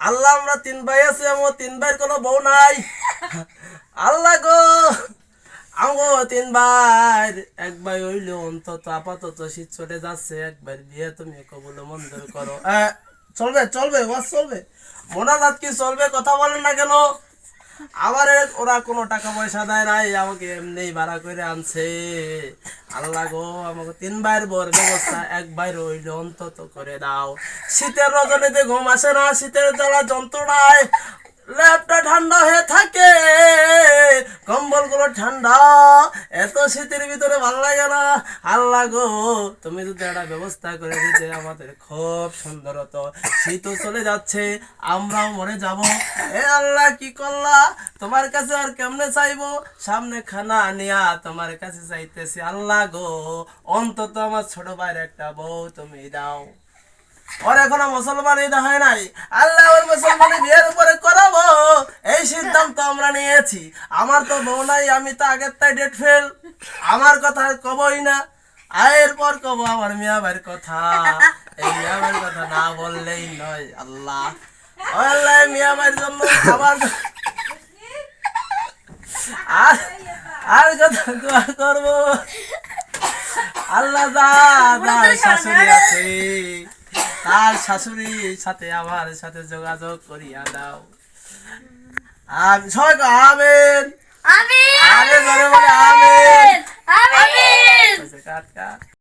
আল্লাহ, আমরা তিন ভাই আছি আমার তিন ভাইয়ের কোনো বউ নাই। আল্লাহ গো, আমগো তিন ভাই, এক ভাই হইলে অন্তত আপাতত শীত চলে যাচ্ছে একবার বিয়ে তুমি কবুল মন্দির করো। চলবে চলবে ওয়াজ চলবে। মোনাজাত কি চলবে, কথা বলেন না কেন? আবার ওরা কোনো টাকা পয়সা দেয় নাই, আমাকে এমনি ভাড়া করে আনছে। আল্লাহ গো, আমাকে তিন ভাইয়ের বর ব্যবস্থা, এক ভাই রইল, অন্তত করে দাও। শীতের রজনীতে ঘুম আসে না, শীতের জ্বালা যন্ত্রণায় ল্যাপটা ঠান্ডা হয়ে থাকে। কম্বলগুলো ঠান্ডা, এত শীতের ভিতরে ভালো লাগে না। আল্লাহ গো, তুমি যদি একটা ব্যবস্থা করে দিতে, আমাদের খুব সুন্দর হতো। শীতও চলে যাচ্ছে, আমরাও মরে যাব। এ আল্লাহ কি করলা? তোমার কাছে আর কেমনে চাইব? সামনে খানা নিয়া তোমার কাছে চাইতেছি। আল্লাহ গো, অন্তত আমার ছোট ভাইয়ের একটা বউ তুমি দাও। ওর এখনও মুসলমান ঈদ হয় নাই। আল্লাহ ওর মুসলমানি বিয়ের উপরে করাবো। সিদ্ধান্ত আমরা নিয়েছি। আমার তো বউ নাই আমি তো আগের তাই ডেট ফেল আমার কথা কবই না। আয়ের পর কব আমার মিয়া ভাইয়ের কথা। এই মিয়া ভাইয়ের কথা না বললেই নয় আল্লাহ। আল্লাহ মিয়া ভাইয়ের জন্য আবার আর আর কথা দোয়া করব। আল্লাহ দা তার শাশুড়ি আছে। তার শাশুড়ির সাথে আমার সাথে যোগাযোগ করিয়া দাও। সবাই আমেন আমিন আরে